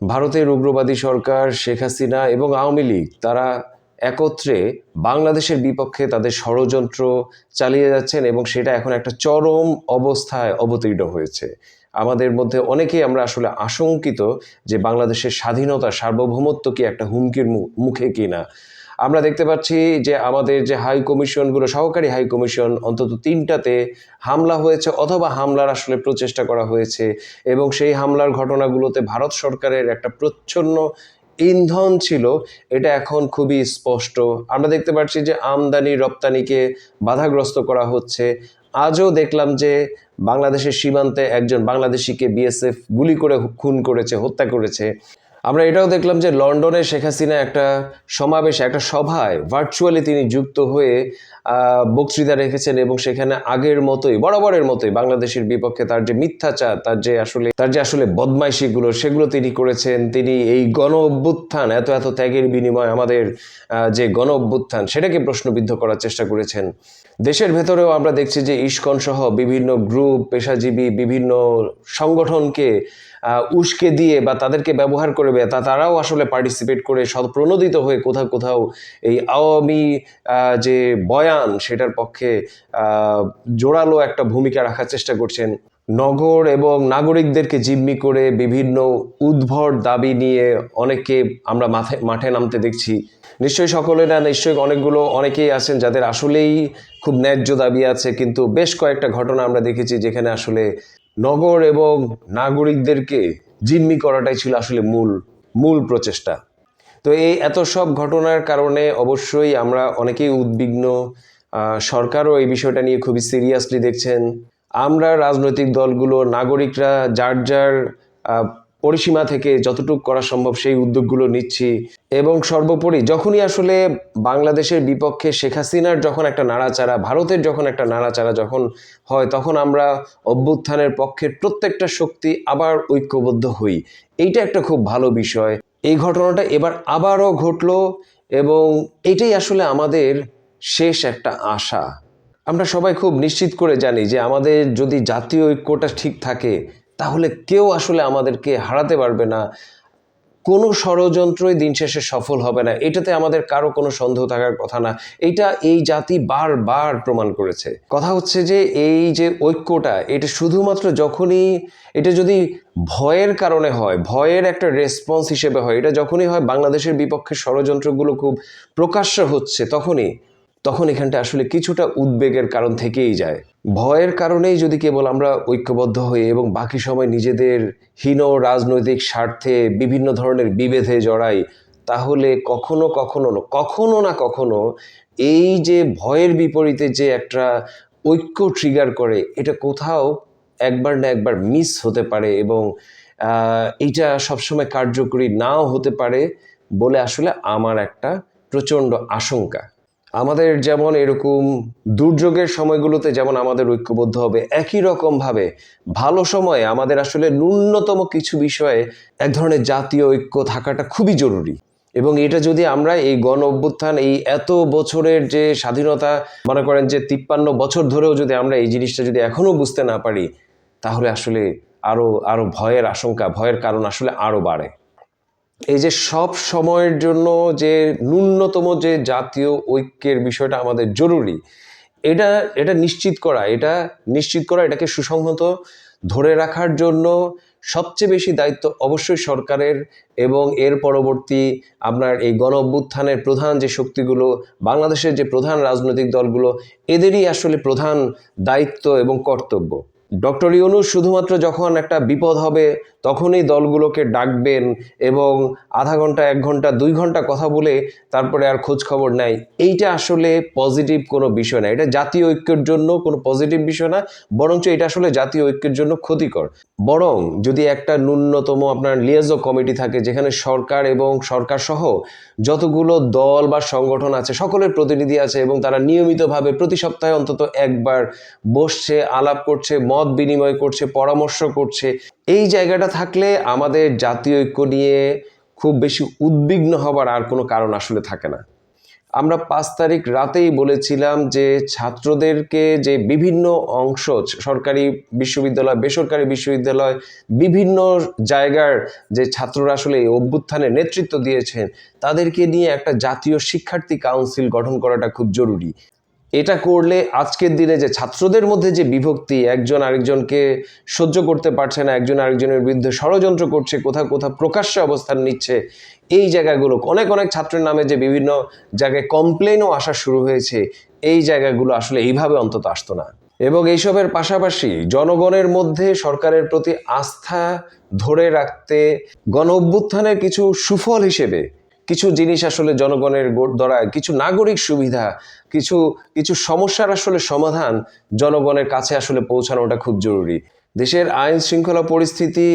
ভারতের উগ্রবাদী সরকার শেখ হাসিনা এবং আওয়ামী লীগ, তারা একত্রে বাংলাদেশের বিপক্ষে তাদের ষড়যন্ত্র চালিয়ে যাচ্ছেন এবং সেটা এখন একটা চরম অবস্থায় অবতীর্ণ হয়েছে। আমাদের মধ্যে অনেকেই আমরা আসলে আশঙ্কিত যে বাংলাদেশের স্বাধীনতা, সার্বভৌমত্ব কি একটা হুমকির মুখে কিনা। আমরা দেখতে পাচ্ছি যে আমাদের যে হাই কমিশনগুলো, সহকারী হাই কমিশন, অন্তত তিনটাতে হামলা হয়েছে অথবা হামলার আসলে প্রচেষ্টা করা হয়েছে এবং সেই হামলার ঘটনাগুলোতে ভারত সরকারের একটা প্রচ্ছন্ন ইন্ধন ছিল, এটা এখন খুবই স্পষ্ট। আমরা দেখতে পাচ্ছি যে আমদানি রপ্তানিকে বাধাগ্রস্ত করা হচ্ছে। আজও দেখলাম যে বাংলাদেশের সীমান্তে একজন বাংলাদেশিকে বিএসএফ গুলি করে খুন করেছে, হত্যা করেছে। আমরা এটাও দেখলাম যে লন্ডনে শেখ হাসিনা একটা সমাবেশ, একটা সভায় ভার্চুয়ালি তিনি যুক্ত হয়ে বক্তৃতা রেখেছেন এবং সেখানে আগের মতোই, বরাবরের মতোই বাংলাদেশের বিপক্ষে তার যে মিথ্যাচার, তার যে আসলে, তার যে আসলে বদমাইশিগুলো, সেগুলো তিনি করেছেন। তিনি এই গণ অভ্যুত্থান এত এত ত্যাগের বিনিময়ে আমাদের যে গণ অভ্যুত্থান সেটাকে প্রশ্নবিদ্ধ করার চেষ্টা করেছেন। দেশের ভেতরেও আমরা দেখছি যে ইস্কন সহ বিভিন্ন গ্রুপ, পেশাজীবী, বিভিন্ন সংগঠনকে উস্কে দিয়ে বা তাদেরকে ব্যবহার করে তা তারাও আসলে পার্টিসিপেট করে প্রণোদিত হয়ে কোথাও কোথাও এই আওয়ামী যে বয়ান সেটার পক্ষে জোরালো একটা ভূমিকা রাখার চেষ্টা করছেন। নগর এবং নাগরিকদেরকে জিম্মি করে বিভিন্ন উদ্ভট দাবি নিয়ে অনেকে আমরা মাঠে মাঠে নামতে দেখছি। নিশ্চয়ই সকলে না, নিশ্চয়ই অনেকগুলো, অনেকেই আছেন যাদের আসলেই খুব ন্যায্য দাবি আছে, কিন্তু বেশ কয়েকটা ঘটনা আমরা দেখেছি যেখানে আসলে নগর এবং নাগরিকদেরকে জিম্মি করাটাই ছিল আসলে মূল মূল প্রচেষ্টা। তো এই এত সব ঘটনার কারণে অবশ্যই আমরা অনেকেই উদ্বিগ্ন সরকারও এই বিষয়টা নিয়ে খুবই সিরিয়াসলি দেখছেন। আমরা রাজনৈতিক দলগুলো, নাগরিকরা যার যার পরিসীমা থেকে যতটুকু করা সম্ভব সেই উদ্যোগগুলো নিচ্ছি। এবং সর্বোপরি যখনই আসলে বাংলাদেশের বিপক্ষে শেখ হাসিনার যখন একটা নাড়াচাড়া, ভারতের যখন একটা নাড়াচাড়া যখন হয়, তখন আমরা অভ্যুত্থানের পক্ষের প্রত্যেকটা শক্তি আবার ঐক্যবদ্ধ হই। এইটা একটা খুব ভালো বিষয়। এই ঘটনাটা এবার আবারও ঘটলো এবং এটাই আসলে আমাদের শেষ একটা আশা। আমরা সবাই খুব নিশ্চিত করে জানি যে আমাদের যদি জাতীয় ঐক্যটা ঠিক থাকে, তাহলে কেউ আসলে আমাদেরকে হারাতে পারবে না। কোনো ষড়যন্ত্রই দিন শেষে সফল হবে না। এটাতে আমাদের কারও কোনো সন্দেহ থাকার কথা না। এইটা এই জাতি বারবার প্রমাণ করেছে। কথা হচ্ছে যে এই যে ঐক্যটা, এটা শুধুমাত্র যখনই, এটা যদি ভয়ের কারণে হয়, ভয়ের একটা রেসপন্স হিসেবে হয়, এটা যখনই হয় বাংলাদেশের বিপক্ষে ষড়যন্ত্রগুলো খুব প্রকাশ্য হচ্ছে, তখনই তখন এখানটা আসলে কিছুটা উদ্বেগের কারণ থেকেই যায়। ভয়ের কারণেই যদি কেবল আমরা ঐক্যবদ্ধ হই এবং বাকি সময় নিজেদের হীন রাজনৈতিক স্বার্থে বিভিন্ন ধরনের বিভেদে জড়াই, তাহলে কখনো কখনো কখনো না কখনো এই যে ভয়ের বিপরীতে যে একটা ঐক্য ট্রিগার করে, এটা কোথাও একবার না একবার মিস হতে পারে এবং এইটা সবসময় কার্যকরী নাও হতে পারে বলে আসলে আমার একটা প্রচণ্ড আশঙ্কা। আমাদের যেমন এরকম দুর্যোগের সময়গুলোতে যেমন আমাদের ঐক্যবদ্ধ হবে, একই রকমভাবে ভালো সময়ে আমাদের আসলে ন্যূনতম কিছু বিষয়ে এক ধরনের জাতীয় ঐক্য থাকাটা খুবই জরুরি। এবং এটা যদি আমরা এই গণ অভ্যুত্থান, এই এত বছরের যে স্বাধীনতা, মনে করেন যে তিপ্পান্ন বছর ধরেও যদি আমরা এই জিনিসটা যদি এখনও বুঝতে না পারি, তাহলে আসলে আরও আরও ভয়ের আশঙ্কা, ভয়ের কারণ আসলে আরও বাড়ে। এই যে সব সময়ের জন্য যে ন্যূনতম যে জাতীয় ঐক্যের বিষয়টা আমাদের জরুরি, এটা এটা নিশ্চিত করা, এটা নিশ্চিত করা, এটাকে সুসংহত ধরে রাখার জন্য সবচেয়ে বেশি দায়িত্ব অবশ্যই সরকারের এবং এর পরবর্তী আপনার এই গণ অভ্যুত্থানের প্রধান যে শক্তিগুলো, বাংলাদেশের যে প্রধান রাজনৈতিক দলগুলো, এদেরই আসলে প্রধান দায়িত্ব এবং কর্তব্য। ডক্টর ইউনুস শুধুমাত্র যখন একটা বিপদ হবে, তখনই দলগুলোকে ডাকবেন এবং আধা ঘণ্টা, এক ঘণ্টা, দুই ঘণ্টা কথা বলে তারপরে আর খোঁজ খবর নেয় এইটা আসলে পজিটিভ কোনো বিষয় না। এটা জাতীয় ঐক্যের জন্য কোনো পজিটিভ বিষয় না, বরঞ্চ এটা আসলে জাতীয় ঐক্যের জন্য ক্ষতিকর। বরং যদি একটা ন্যূনতম আপনার লিয়াজো কমিটি থাকে, যেখানে সরকার এবং সরকার সহ যতগুলো দল বা সংগঠন আছে, সকলের প্রতিনিধি আছে এবং তারা নিয়মিতভাবে প্রতি সপ্তাহে অন্তত একবার বসছে, আলাপ করছে, মত বিনিময় করছে, পরামর্শ করছে। এই জায়গাটা থাকলে আমাদের জাতীয় ঐক্য নিয়ে খুব বেশি উদ্বিগ্ন হবার আর কোনো কারণ আসলে থাকে না। আমরা পাঁচ তারিখ রাতেই বলেছিলাম যে ছাত্রদেরকে যে বিভিন্ন অংশ, সরকারি বিশ্ববিদ্যালয়, বেসরকারি বিশ্ববিদ্যালয়, বিভিন্ন জায়গার যে ছাত্ররা আসলে এই অভ্যুত্থানে নেতৃত্ব দিয়েছেন, তাদেরকে নিয়ে একটা জাতীয় শিক্ষার্থী কাউন্সিল গঠন করাটা খুব জরুরি। এটা করলে আজকের দিনে যে ছাত্রদের মধ্যে যে বিভক্তি, একজন আরেকজনকে সহ্য করতে পারছে না, একজন আরেকজনের বিরুদ্ধে ষড়যন্ত্র করছে, কোথাও কোথাও প্রকাশ্যে অবস্থান নিচ্ছে, এই জায়গাগুলো, অনেক অনেক ছাত্রের নামে যে বিভিন্ন জায়গায় কমপ্লেনও আসা শুরু হয়েছে, এই জায়গাগুলো আসলে এইভাবে অন্তত আসতো না। এবং এইসবের পাশাপাশি জনগণের মধ্যে সরকারের প্রতি আস্থা ধরে রাখতে গণ অভ্যুত্থানের কিছু সুফল হিসেবে কিছু জিনিস আসলে জনগণের গোট ধরায় কিছু নাগরিক সুবিধা, কিছু কিছু সমস্যার আসলে সমাধান জনগণের কাছে আসলে পৌঁছানোটা খুব জরুরি। দেশের আইন শৃঙ্খলা পরিস্থিতি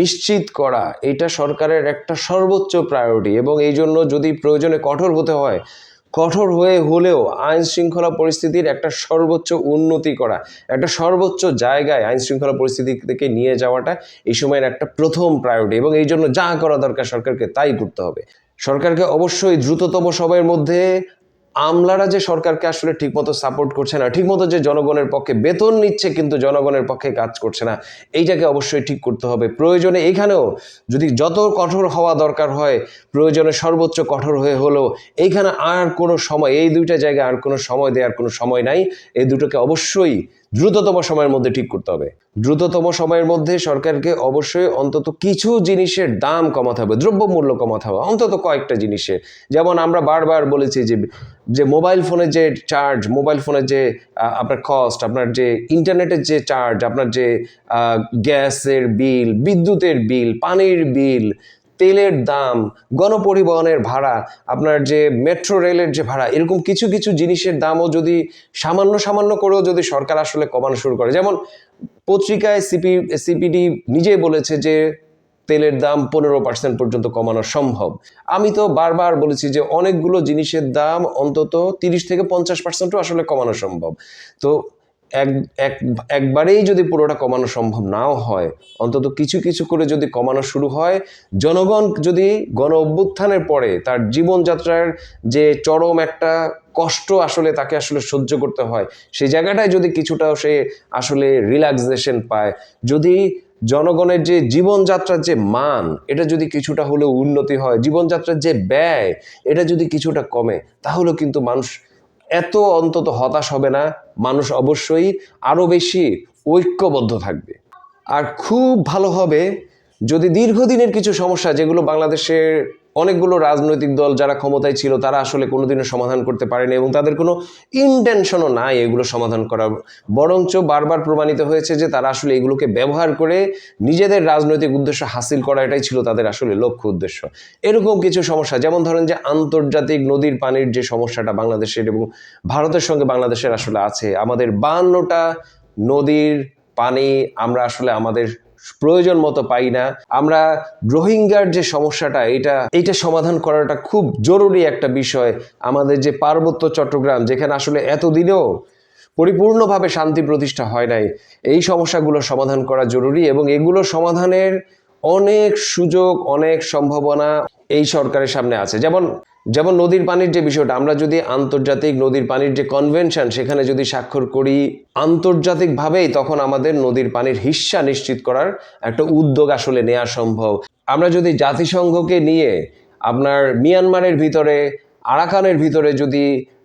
নিশ্চিত করা, এটা সরকারের একটা সর্বোচ্চ প্রায়োরিটি এবং এই জন্য যদি প্রয়োজনে কঠোর হতে হয়, কঠোর হয়ে হলেও আইন শৃঙ্খলা পরিস্থিতির একটা সর্বোচ্চ উন্নতি করা, একটা সর্বোচ্চ জায়গায় আইন শৃঙ্খলা পরিস্থিতি থেকে নিয়ে যাওয়াটা এই সময়ের একটা প্রথম প্রায়োরিটি এবং এই জন্য যা করা দরকার সরকারকে তাই করতে হবে। সরকারকে অবশ্যই দ্রুততম সময়ের মধ্যে আমলারা যে সরকারকে আসলে ঠিকমতো সাপোর্ট করছে না, ঠিকমতো যে জনগণের পক্ষে বেতন নিচ্ছে কিন্তু জনগণের পক্ষে কাজ করছে না, এইটাকে অবশ্যই ঠিক করতে হবে। প্রয়োজনে এখানেও যদি যত কঠোর হওয়া দরকার হয়, প্রয়োজনে সর্বোচ্চ কঠোর হয়ে হলেও এইখানে আর কোনো সময়, এই দুইটা জায়গায় আর কোনো সময় দেওয়ার কোনো সময় নাই। এই দুটোকে অবশ্যই দ্রুততম সময়ের মধ্যে ঠিক করতে হবে। দ্রুততম সময়ের মধ্যে সরকারকে অবশ্যই অন্তত কিছু জিনিসের দাম কমাতে হবে, দ্রব্যমূল্য কমাতে হবে, অন্তত কয়েকটা জিনিসের। যেমন আমরা বারবার বলেছি যে যে মোবাইল ফোনের যে চার্জ মোবাইল ফোনের যে আপনার কস্ট আপনার যে ইন্টারনেটের যে চার্জ আপনার যে গ্যাসের বিল বিদ্যুতের বিল পানির বিল তেলের দাম, গণপরিবহনের ভাড়া, আপনার যে মেট্রো রেলের যে ভাড়া, এরকম কিছু কিছু জিনিসের দামও যদি সামান্য সামান্য করেও যদি সরকার আসলে কমানো শুরু করে। যেমন পত্রিকায় সিপি সিপিডি নিজেই বলেছে যে তেলের দাম পনেরো পার্সেন্ট পর্যন্ত কমানো সম্ভব। আমি তো বারবার বলেছি যে অনেকগুলো জিনিসের দাম অন্তত তিরিশ থেকে পঞ্চাশ পার্সেন্টও আসলে কমানো সম্ভব। তো এক এক, একবারেই যদি পুরোটা কমানো সম্ভব নাও হয়, অন্তত কিছু কিছু করে যদি কমানো শুরু হয়, জনগণ যদি গণ অভ্যুত্থানের পরে তার জীবনযাত্রার যে চরম একটা কষ্ট আসলে তাকে আসলে সহ্য করতে হয় সেই জায়গাটায় যদি কিছুটাও সে আসলে রিল্যাক্সেশন পায়, যদি জনগণের যে জীবনযাত্রার যে মান, এটা যদি কিছুটা হলেও উন্নতি হয়, জীবনযাত্রার যে ব্যয়, এটা যদি কিছুটা কমে, তাহলেও কিন্তু মানুষ এত অন্তত হতাশ হবে না, মানুষ অবশ্যই আরও বেশি ঐক্যবদ্ধ থাকবে। আর খুব ভালো হবে যদি দীর্ঘদিনের কিছু সমস্যা যেগুলো বাংলাদেশের অনেকগুলো রাজনৈতিক দল যারা ক্ষমতায় ছিল, তারা আসলে কোনোদিনও সমাধান করতে পারেনি এবং তাদের কোনো ইনটেনশনও নাই এগুলো সমাধান করার বরঞ্চ বারবার প্রমাণিত হয়েছে যে তারা আসলে এগুলোকে ব্যবহার করে নিজেদের রাজনৈতিক উদ্দেশ্য হাসিল করা এটাই ছিল তাদের আসলে লক্ষ্য উদ্দেশ্য। এরকম কিছু সমস্যা, যেমন ধরেন যে আন্তর্জাতিক নদীর পানির যে সমস্যাটা বাংলাদেশের এবং ভারতের সঙ্গে বাংলাদেশের আসলে আছে, আমাদের বান্নটা নদীর পানি আমরা আসলে আমাদের প্রয়োজন মতো পাই না। আমরা রোহিঙ্গার যে সমস্যাটা, এটা এইটা সমাধান করাটা খুব জরুরি একটা বিষয়। আমাদের যে পার্বত্য চট্টগ্রাম, যেখানে আসলে এতদিনেও পরিপূর্ণভাবে শান্তি প্রতিষ্ঠা হয় নাই, এই সমস্যাগুলো সমাধান করা জরুরি এবং এগুলো সমাধানের অনেক সুযোগ, অনেক সম্ভাবনা এই সরকারের সামনে আছে। যেমন যেমন নদীর পানির যে বিষয়টা, আমরা যদি আন্তর্জাতিক নদীর পানির যে কনভেনশন সেখানে যদি স্বাক্ষর করি আন্তর্জাতিকভাবেই, তখন আমাদের নদীর পানির হিস্সা নিশ্চিত করার একটা উদ্যোগ আসলে নেওয়া সম্ভব। আমরা যদি জাতিসংঘকে নিয়ে আপনার মিয়ানমারের ভিতরে আরাকানের ভিতরে যদি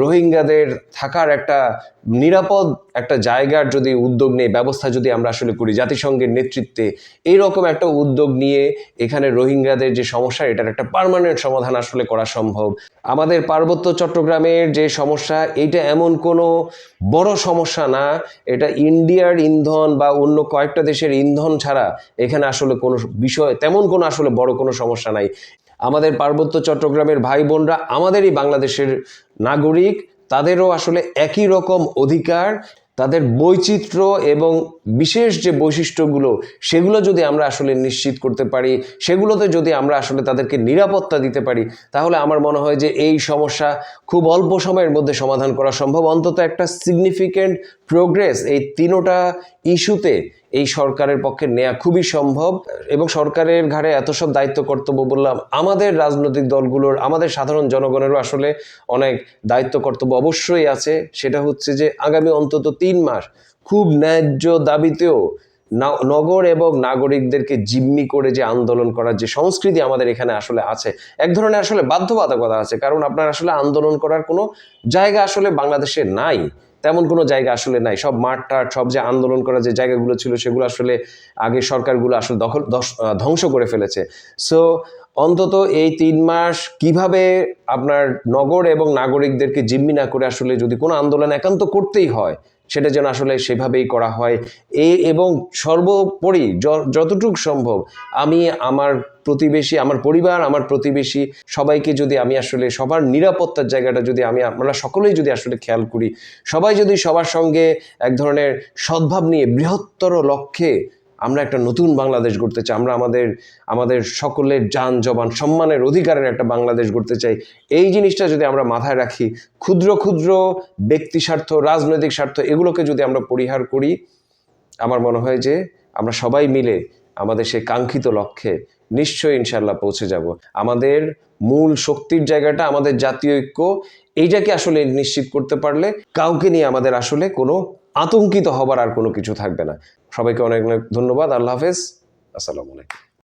রোহিঙ্গাদের থাকার একটা নিরাপদ একটা জায়গার যদি উদ্যোগ নিয়ে ব্যবস্থা যদি আমরা আসলে করি, জাতিসংঘের নেতৃত্বে এইরকম একটা উদ্যোগ নিয়ে এখানে রোহিঙ্গাদের যে সমস্যা, এটার একটা পার্মানেন্ট সমাধান আসলে করা সম্ভব। আমাদের পার্বত্য চট্টগ্রামের যে সমস্যা, এইটা এমন কোনো বড় সমস্যা না, এটা ইন্ডিয়ার ইন্ধন বা অন্য কয়েকটা দেশের ইন্ধন ছাড়া এখানে আসলে কোনো বিষয়, তেমন কোনো আসলে বড় কোনো সমস্যা নাই। আমাদের পার্বত্য চট্টগ্রামের ভাই বোনরা আমাদেরই বাংলাদেশের নাগরিক, তাদেরও আসলে একই রকম অধিকার, তাদের বৈচিত্র্য এবং বিশেষ যে বৈশিষ্ট্যগুলো, সেগুলো যদি আমরা আসলে নিশ্চিত করতে পারি, সেগুলোতে যদি আমরা আসলে তাদেরকে নিরাপত্তা দিতে পারি, তাহলে আমার মনে হয় যে এই সমস্যা খুব অল্প সময়ের মধ্যে সমাধান করা সম্ভব। অন্তত একটা সিগনিফিক্যান্ট প্রোগ্রেস এই তিনোটা ইস্যুতে এই সরকারের পক্ষে নেওয়া খুবই সম্ভব এবং সরকারের ঘাড়ে এত সব দায়িত্ব, কর্তব্য বললাম, আমাদের রাজনৈতিক দলগুলোর, আমাদের সাধারণ জনগণেরও আসলে অনেক দায়িত্ব, কর্তব্য অবশ্যই আছে। সেটা হচ্ছে যে আগামী অন্তত তিন মাস খুব ন্যায্য দাবিতেও নগর এবং নাগরিকদেরকে জিম্মি করে যে আন্দোলন করার যে সংস্কৃতি আমাদের এখানে আসলে আছে, এক ধরনের আসলে বাধ্যবাধকতা আছে। কারণ আপনার আসলে আন্দোলন করার কোনো জায়গা আসলে বাংলাদেশে নাই, তেমন কোনো জায়গা আসলে নাই। সব মাঠ টাট, সব যে আন্দোলন করার যে জায়গাগুলো ছিল সেগুলো আসলে আগে সরকারগুলো আসলে দখল ধ্বংস করে ফেলেছে। সো অন্তত এই তিন মাস কীভাবে আপনার নগর এবং নাগরিকদেরকে জিম্মি না করে আসলে যদি কোনো আন্দোলন একান্ত করতেই হয় সেটা যেন আসলে সেভাবেই করা হয়। এ এবং সর্বোপরি যতটুকু সম্ভব আমি আমার প্রতিবেশী, আমার পরিবার, আমার প্রতিবেশী সবাইকে যদি আমি আসলে সবার নিরাপত্তার জায়গাটা যদি আমি আমরা সকলেই যদি আসলে খেয়াল করি, সবাই যদি সবার সঙ্গে এক ধরনের সদ্ভাব নিয়ে বৃহত্তর লক্ষ্যে আমরা একটা নতুন বাংলাদেশ গড়তে চাই, আমরা আমাদের আমাদের সকলের যান, জবান, সম্মানের অধিকারের একটা বাংলাদেশ গড়তে চাই। এই জিনিসটা যদি আমরা মাথায় রাখি, ক্ষুদ্র ক্ষুদ্র ব্যক্তি স্বার্থ, রাজনৈতিক স্বার্থ, এগুলোকে যদি আমরা পরিহার করি, আমার মনে হয় যে আমরা সবাই মিলে আমাদের সেই কাঙ্ক্ষিত লক্ষ্যে নিশ্চয়ই ইনশাল্লাহ পৌঁছে যাব। আমাদের মূল শক্তির জায়গাটা আমাদের জাতীয় ঐক্য, এইটাকে আসলে নিশ্চিত করতে পারলে, কাউকে নিয়ে আমাদের আসলে কোনো আতঙ্কিত হবার আর কোনো কিছু থাকবে না। সবাইকে অনেক অনেক ধন্যবাদ। আল্লাহ হাফেজ। আসসালামু আলাইকুম।